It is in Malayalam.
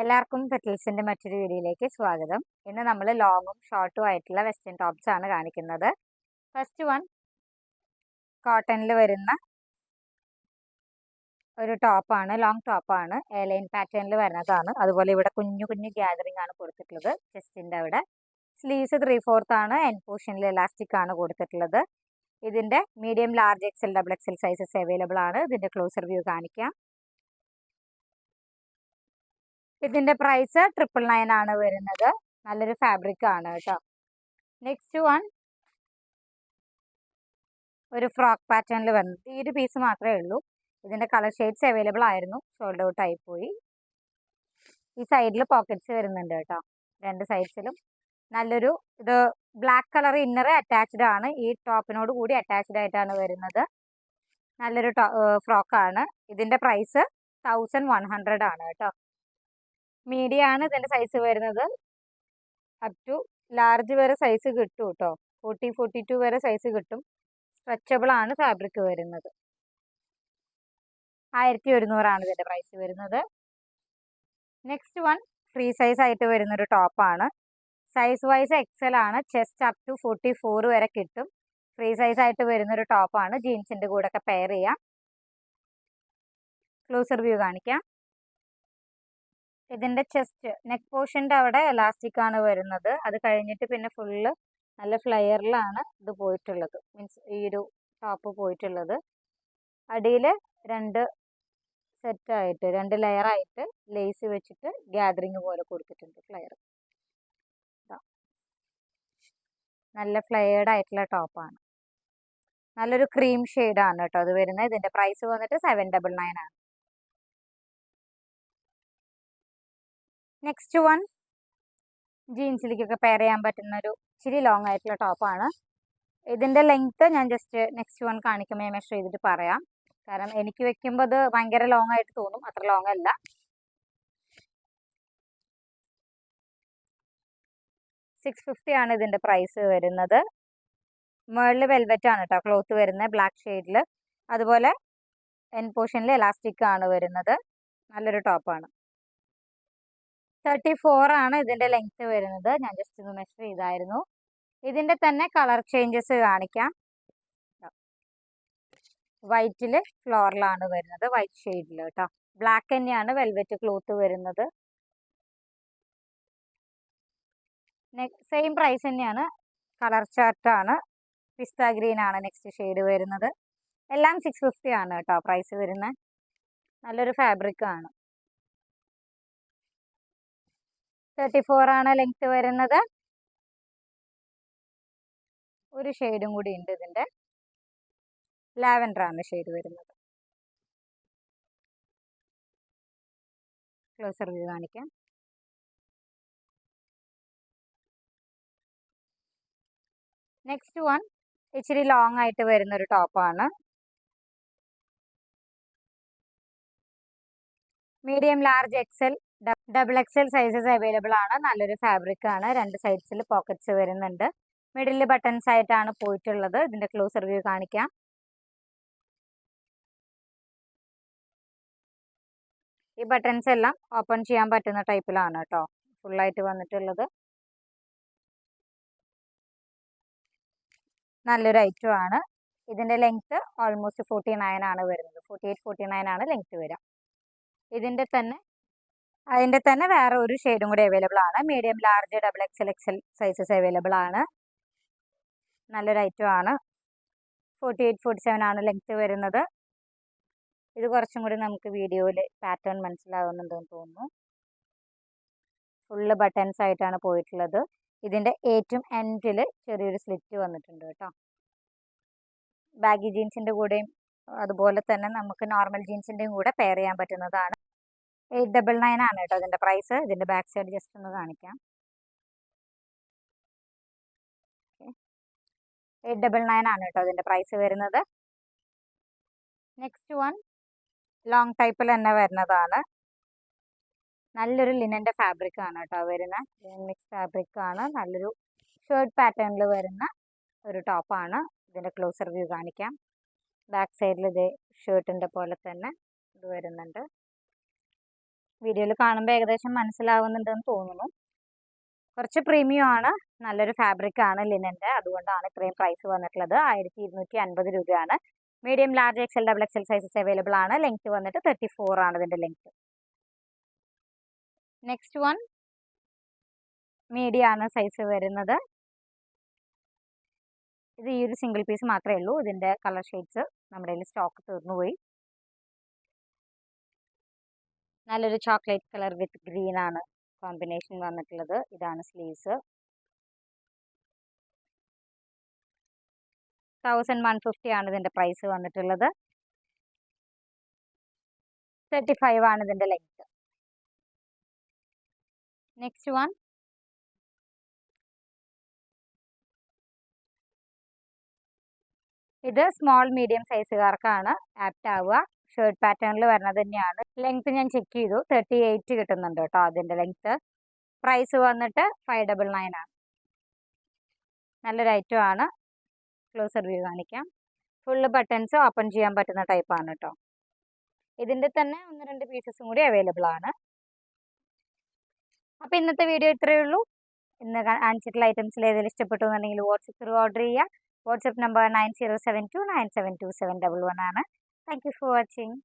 എല്ലാവർക്കും പെറ്റൽസിന്റെ മറ്റൊരു വീഡിയോയിലേക്ക് സ്വാഗതം. ഇന്ന് നമ്മൾ ലോങ്ങും ഷോർട്ടും ആയിട്ടുള്ള വെസ്റ്റേൺ ടോപ്സ് ആണ് കാണിക്കുന്നത്. ഫസ്റ്റ് വൺ കോട്ടണിൽ വരുന്ന ഒരു ടോപ്പാണ് ലോങ് ടോപ്പാണ് എയർലൈൻ പാറ്റേണിൽ വരുന്നതാണ്. അതുപോലെ ഇവിടെ കുഞ്ഞു കുഞ്ഞു ഗ്യാതറിംഗ് ആണ് കൊടുത്തിട്ടുള്ളത് ചെസ്റ്റിന്റെ അവിടെ. സ്ലീവ്സ് ത്രീ ഫോർത്ത് ആണ് എൻ പോർഷനിൽ ഇലാസ്റ്റിക് ആണ് കൊടുത്തിട്ടുള്ളത്. ഇതിന്റെ medium large XL double XL sizes available ആണ്. ഇതിന്റെ ക്ലോസർ വ്യൂ കാണിക്കാം. ഇതിന്റെ പ്രൈസ് ട്രിപ്പിൾ നയൻ ആണ് വരുന്നത്. നല്ലൊരു ഫാബ്രിക് ആണ് കേട്ടോ. നെക്സ്റ്റ് വൺ ഒരു ഫ്രോക്ക് പാറ്റേണിൽ വരുന്നത് ഈ ഒരു പീസ് മാത്രമേ ഉള്ളൂ. ഇതിന്റെ കളർ ഷെയ്ഡ്സ് അവൈലബിൾ ആയിരുന്നു. സോൾഡ് ഔട്ട് ആയി പോയി. ഈ സൈഡിൽ പോക്കറ്റ്സ് വരുന്നുണ്ട് കേട്ടോ. രണ്ട് സൈഡ്സിലും നല്ലൊരു ഇത് ബ്ലാക്ക് കളർ ഇന്നർ അറ്റാച്ച്ഡ് ആണ്. ഈ ടോപ്പിനോട് കൂടി അറ്റാച്ച്ഡ് ആയിട്ടാണ് വരുന്നത്. നല്ലൊരു ഫ്രോക്കാണ് ഇതിന്റെ പ്രൈസ് തൗസൻഡ് വൺ ഹൺഡ്രഡ് ആണ് കേട്ടോ. മീഡിയം ആണ് ഇതിന്റെ സൈസ് വരുന്നത്. അപ് ടു ലാർജ് വരെ സൈസ് കിട്ടും കേട്ടോ ഫോർട്ടി ഫോർട്ടി ടു വരെ സൈസ് കിട്ടും. സ്ട്രെച്ചബിൾ ആണ് ഫാബ്രിക് വരുന്നത്. ആയിരത്തി ഒരുന്നൂറാണ് ഇതിന്റെ പ്രൈസ് വരുന്നത്. നെക്സ്റ്റ് വൺ ഫ്രീ സൈസ് ആയിട്ട് വരുന്നൊരു ടോപ്പാണ് സൈസ് വൈസ് എക്സൽ ആണ്. Chest up to forty four വരെ കിട്ടും. ഫ്രീ സൈസ് ആയിട്ട് വരുന്നൊരു ടോപ്പാണ് ജീൻസിന്റെ കൂടെ ഒക്കെ പെയർ ചെയ്യാം. ക്ലോസർ വ്യൂ കാണിക്കാം. ഇതിന്റെ ചെസ്റ്റ് നെക്ക് പോർഷന്റെ അവിടെ എലാസ്റ്റിക് ആണ് വരുന്നത്. അത് കഴിഞ്ഞിട്ട് പിന്നെ ഫുള്ള് നല്ല ഫ്ലെയറിലാണ് ഇത് പോയിട്ടുള്ളത്. മീൻസ് ഈ ഒരു ടോപ്പ് പോയിട്ടുള്ളത്. അടിയിൽ രണ്ട് സെറ്റായിട്ട് രണ്ട് ലെയറായിട്ട് ലേസ് വെച്ചിട്ട് ഗ്യാദറിങ് പോലെ കൊടുത്തിട്ടുണ്ട് ഫ്ലെയർ നല്ല ഫ്ലയേർഡ് ആയിട്ടുള്ള ടോപ്പാണ് നല്ലൊരു ക്രീം ഷെയ്ഡാണ് കേട്ടോ. അത് വരുന്നത്. ഇതിന്റെ പ്രൈസ് വന്നിട്ട് സെവൻ ഡബിൾ നയൻ ആണ്. നെക്സ്റ്റ് വൺ ജീൻസിലേക്കൊക്കെ പെയർ ചെയ്യാൻ പറ്റുന്ന ഒരു ഇച്ചിരി ലോങ് ആയിട്ടുള്ള ടോപ്പാണ് ഇതിന്റെ ലെങ്ത്ത് ഞാൻ ജസ്റ്റ് നെക്സ്റ്റ് വൺ കാണിക്കുമ്പോൾ മെഷർ ചെയ്തിട്ട് പറയാം. കാരണം എനിക്ക് വെക്കുമ്പോൾ അത് ഭയങ്കര ലോങ് ആയിട്ട് തോന്നും. അത്ര ലോങ് അല്ല. സിക്സ് ഫിഫ്റ്റി ആണ് ഇതിന്റെ പ്രൈസ് വരുന്നത്. മേളിൽ വെൽവെറ്റ് ആണ് കേട്ടോ ക്ലോത്ത് വരുന്നത് ബ്ലാക്ക് ഷെയ്ഡിൽ അതുപോലെ എൻ പോർഷനിൽ എലാസ്റ്റിക് ആണ് വരുന്നത്. നല്ലൊരു ടോപ്പാണ് തേർട്ടി ഫോർ ആണ് ഇതിന്റെ ലെങ്ത്ത് വരുന്നത്. ഞാൻ ജസ്റ്റ് ഒന്ന് മെഷർ ചെയ്തായിരുന്നു. ഇതിന്റെ തന്നെ കളർ ചേഞ്ചസ് കാണിക്കാം. വൈറ്റിൽ ഫ്ലോറിലാണ് വരുന്നത്. വൈറ്റ് ഷെയ്ഡിൽ കേട്ടോ ബ്ലാക്ക് തന്നെയാണ് വെൽവെറ്റ് ക്ലോത്ത് വരുന്നത്. സെയിം പ്രൈസ് തന്നെയാണ്. കളർ ചാർട്ടാണ് പിസ്ത ഗ്രീൻ ആണ് നെക്സ്റ്റ് ഷെയ്ഡ് വരുന്നത്. എല്ലാം സിക്സ് ഫിഫ്റ്റി ആണ് കേട്ടോ പ്രൈസ് വരുന്നത്. നല്ലൊരു ഫാബ്രിക് ആണ്. തേർട്ടി ഫോർ ആണ് ലെങ്ത് വരുന്നത്. ഒരു ഷെയ്ഡും കൂടി ഉണ്ട് ഇതിന്റെ. ലാവൻഡർ ആണ് ഷെയ്ഡ് വരുന്നത്. ക്ലോസർ വ്യൂ കാണിക്കാം. നെക്സ്റ്റ് വൺ ഇച്ചിരി ലോങ് ആയിട്ട് വരുന്ന ഒരു ടോപ്പാണ് medium large XL double XL sizes available ആണ്. നല്ലൊരു ഫാബ്രിക് ആണ്. രണ്ട് സൈഡ്സിൽ പോക്കറ്റ്സ് വരുന്നുണ്ട്. മിഡിൽ ബട്ടൺസ് ആയിട്ടാണ് പോയിട്ടുള്ളത്. ഇതിന്റെ ക്ലോസ് റിവ്യൂ കാണിക്കാം. ഈ ബട്ടൺസ് എല്ലാം ഓപ്പൺ ചെയ്യാൻ പറ്റുന്ന ടൈപ്പിലാണ് കേട്ടോ ഫുള്ളായിട്ട് വന്നിട്ടുള്ളത്. നല്ലൊരു ഐറ്റം ആണ്. ഇതിന്റെ ലെങ്ത് ഓൾമോസ്റ്റ് ഫോർട്ടി നയൻ ആണ് വരുന്നത്. ഫോർട്ടി എയ്റ്റ് ഫോർട്ടി നയൻ ആണ് ലെങ്ത് വരിക ഇതിന്റെ തന്നെ അതിന്റെ തന്നെ വേറെ ഒരു ഷെയ്ഡും കൂടി അവൈലബിൾ ആണ്. Medium large double XL XL sizes available ആണ്. നല്ലൊരു ഐറ്റം ആണ്. ഫോർട്ടി എയ്റ്റ് ഫോർട്ടി സെവൻ ആണ് ലെങ്ത് വരുന്നത്. ഇത് കുറച്ചും കൂടി നമുക്ക് വീഡിയോയിൽ പാറ്റേൺ മനസ്സിലാകുന്നുണ്ടെന്ന് തോന്നുന്നു. ഫുള്ള് ബട്ടൺസ് ആയിട്ടാണ് പോയിട്ടുള്ളത്. ഇതിന്റെ ഏറ്റവും എൻഡിൽ ചെറിയൊരു സ്ലിറ്റ് വന്നിട്ടുണ്ട് കേട്ടോ. ബാഗി ജീൻസിന്റെ കൂടെയും അതുപോലെ തന്നെ നമുക്ക് നോർമൽ ജീൻസിന്റെയും കൂടെ പെയർ ചെയ്യാൻ പറ്റുന്നതാണ്. എയ്റ്റ് ഡബിൾ നയൻ ആണ് കേട്ടോ ഇതിന്റെ പ്രൈസ് ഇതിന്റെ ബാക്ക് സൈഡ് ജസ്റ്റ് ഒന്ന് കാണിക്കാം. എയ്റ്റ് ഡബിൾ നയൻ ആണ് കേട്ടോ ഇതിന്റെ പ്രൈസ് വരുന്നത്. നെക്സ്റ്റ് വൺ ലോങ് ടൈപ്പിൽ തന്നെ വരുന്നതാണ്. നല്ലൊരു ലിനന്റെ ഫാബ്രിക് ആണ് കേട്ടോ വരുന്ന. മിക്സ് ഫാബ്രിക് ആണ്. നല്ലൊരു ഷേർട്ട് പാറ്റേണിൽ വരുന്ന ഒരു ടോപ്പാണ് ഇതിന്റെ ക്ലോസർ വ്യൂ കാണിക്കാം. ബാക്ക് സൈഡിൽ ഇത് ഷർട്ടിന്റെ പോലെ തന്നെ ഇത് വരുന്നുണ്ട്. വീഡിയോയിൽ കാണുമ്പോൾ ഏകദേശം മനസ്സിലാവുന്നുണ്ടെന്ന് തോന്നുന്നു. കുറച്ച് പ്രീമിയം ആണ്. നല്ലൊരു ഫാബ്രിക് ആണ് ലിനന്റെ അതുകൊണ്ടാണ് ഇത്രയും പ്രൈസ് വന്നിട്ടുള്ളത്. ആയിരത്തി ഇരുന്നൂറ്റി അൻപത് രൂപയാണ് medium large XL double XL sizes available ആണ്. ലെങ്ത് വന്നിട്ട് തേർട്ടി ഫോർ ആണ് ഇതിന്റെ ലെങ്ത് നെക്സ്റ്റ് വൺ മീഡിയം ആണ് സൈസ് വരുന്നത്. ഇത് ഈ ഒരു സിംഗിൾ പീസ് മാത്രമേ ഉള്ളൂ. ഇതിന്റെ കളർ ഷെയ്ഡ്സ് നമ്മുടെ കയ്യിൽ സ്റ്റോക്ക് തീർന്നുപോയി. നല്ലൊരു ചോക്ലേറ്റ് കളർ വിത്ത് ഗ്രീൻ ആണ് കോമ്പിനേഷൻ വന്നിട്ടുള്ളത്. ഇതാണ് സ്ലീവ്സ്. തൗസൻഡ് വൺ ഫിഫ്റ്റി ആണ് ഇതിന്റെ പ്രൈസ് വന്നിട്ടുള്ളത്. തേർട്ടി ഫൈവ് ആണ് ഇതിന്റെ ലെങ്ത്. Next one. ഇത് സ്മോൾ മീഡിയം സൈസുകാർക്കാണ് ആപ്റ്റ് ആവുക. ഷർട്ട് പാറ്റേണിൽ വരുന്നത് തന്നെയാണ്. ലെങ്ത് ഞാൻ ചെക്ക് ചെയ്തു. തേർട്ടി എയ്റ്റ് കിട്ടുന്നുണ്ട് കേട്ടോ അതിന്റെ ലെങ്ത്ത് പ്രൈസ് വന്നിട്ട് ഫൈവ് ഡബിൾ നയൻ ആണ്. നല്ലൊരു ഐറ്റം ആണ്. ക്ലോസർ വ്യൂ കാണിക്കാം. ഫുള്ള് ബട്ടൺസ് ഓപ്പൺ ചെയ്യാൻ പറ്റുന്ന ടൈപ്പാണ് കേട്ടോ. ഇതിന്റെ തന്നെ ഒന്ന് രണ്ട് പീസസും കൂടി അവൈലബിൾ ആണ്. അപ്പോൾ ഇന്നത്തെ വീഡിയോ ഇത്രയേ ഉള്ളൂ. ഇന്ന് കാണിച്ചിട്ടുള്ള ഐറ്റംസിൽ ഏതെങ്കിലും ഇഷ്ടപ്പെട്ടു എന്നുണ്ടെങ്കിൽ വാട്സപ്പ് ത്രൂ ഓർഡർ ചെയ്യുക. WhatsApp number nine zero seven two nine seven two seven double one ആണ്. Thank you for watching.